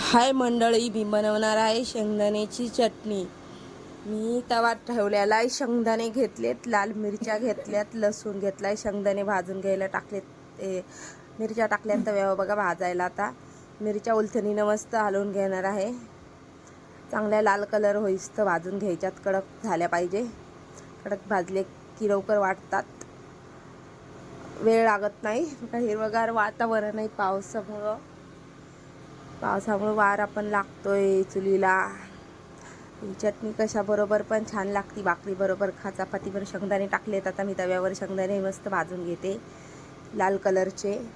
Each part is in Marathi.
हाय मंडळी मी बनवणार आहे शेंगदाण्याची चटणी. मी तवा ठेवलेला आहे शेंगदाणे घेतलेत लाल मिरच्या घेतल्यात लसूण घेतलाय शेंगदाणे भाजून घ्यायला टाकलेत ते मिरच्या टाकल्यात तव्यावर बघा भाजायला आता. मिरच्या उलथणीनं मस्त हलवून घेणार आहे. चांगल्या लाल कलर होईस तर भाजून घ्यायच्यात कडक झाल्या पाहिजे. कडक भाजले की लवकर वाटतात. वेळ लागत नाही. हिरवगार वातावरण आहे पावसामुळं. पावसामुळं वारा पण लागतोय चुलीला. ही चटणी कशाबरोबर पण छान लागती. भाकरी बरोबर खा चपातीवर शेंगदाणे टाकलेत आता मी तव्यावर शेंगदाणे मस्त भाजून घेते. लाल कलरचे.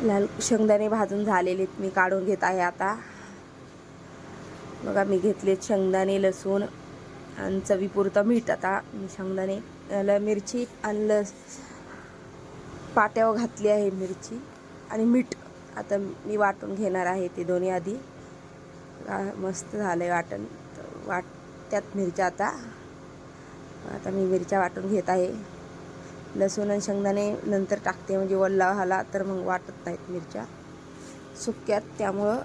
लाल शेंगदाणे भाजून झालेले मी काढून घेत आहे आता. बघा मी घेतलेत शेंगदाणे लसूण आणि चवीपुरतं मीठ आता. मी शेंगदाणे ल- मिरची आणि लस पाट्यावर घातली आहे मिरची. आणि मीठ. आता मी वाटून घेणार आहे ते दोन्ही आधी. मस्त झालं आहे वाटण. तर वाट त्यात मिरच्या आता. आता मी मिरच्या वाटून घेत आहे. लसूण आणि शेंगदाणे नंतर टाकते. म्हणजे वल्ला झाला तर मग वाटत नाहीत मिरच्या. सुक्यात त्यामुळं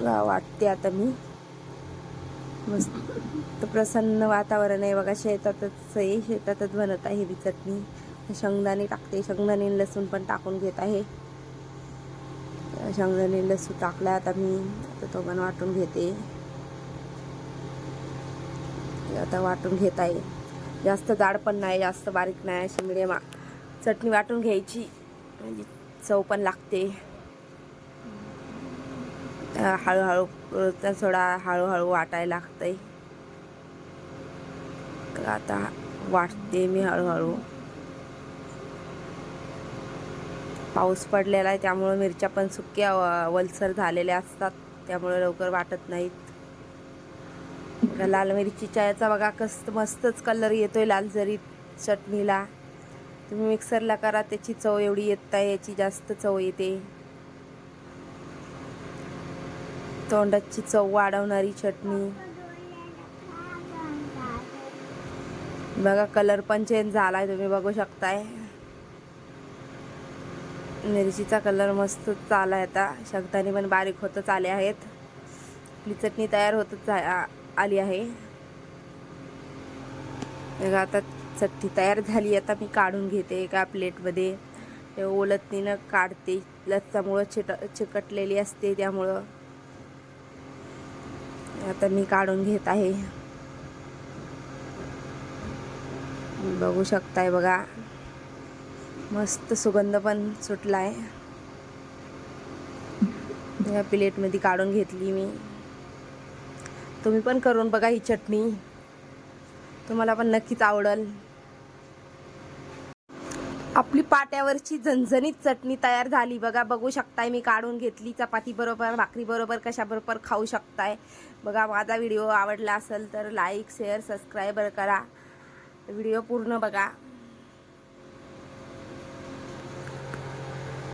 वा- वाटते आता मी. मस्त. प्रसन्न वातावरण आहे. बघा शेतातच आहे. शेतातच बनत आहे ही चटणी. शेंगदाणे टाकते. शेंगदाणे लसूण पण टाकून घेत आहे. शेंगदाणे लसूण टाकला आता मी आता तो पण वाटून घेते. आता वाटून घेत आहे. जास्त जाड पण नाही जास्त बारीक नाही अशी मिडियम चटणी वाटून घ्यायची. म्हणजे चव पण लागते. हळूहळू थोडा हळूहळू वाटायला लागतंय. आता वाटते मी हळूहळू. पाऊस पडलेला आहे त्यामुळं मिरच्या पण सुक्या वलसर झालेल्या असतात. त्यामुळे लवकर वाटत नाहीत. लाल मिरचीच्या याचा बघा कस मस्तच कलर येतोय लाल जरी चटणीला. तुम्ही मिक्सरला करा त्याची चव एवढी येत नाही याची जास्त चव येते. तोंडाची चव वाढवणारी चटणी. बघा कलर पण चेंज झाला आहे तुम्ही बघू शकताय. मिरचीचा कलर मस्त चाला आता. शेंगदाणे पण बारीक होतच आले आहेत. आपली चटणी तयार होतच आ- आली आहे. बघा आता चटणी तयार झाली आता मी काढून घेते एका प्लेटमध्ये. ते ओलतनीनं काढते. लच्चामुळं चिट चिकटलेली असते त्यामुळं. आता मी काढून घेत आहे. बघू शकताय बघा. मस्त सुगंध पण सुटला आहे या प्लेटमध्ये काढून घेतली मी. तुम्ही पण करून बघा ही चटणी. तुम्हाला पण नक्कीच आवडल. आपली पाट्यावरची झणझणीत चटणी तयार झाली. बघा बघू शकताय मी काढून घेतली. चपाती बरोबर भाकरी बरोबर कशाबरोबर खाऊ शकताय. बघा माझा व्हिडिओ आवडला असेल तर लाईक शेअर सबस्क्राईबर करा. व्हिडिओ पूर्ण बघा.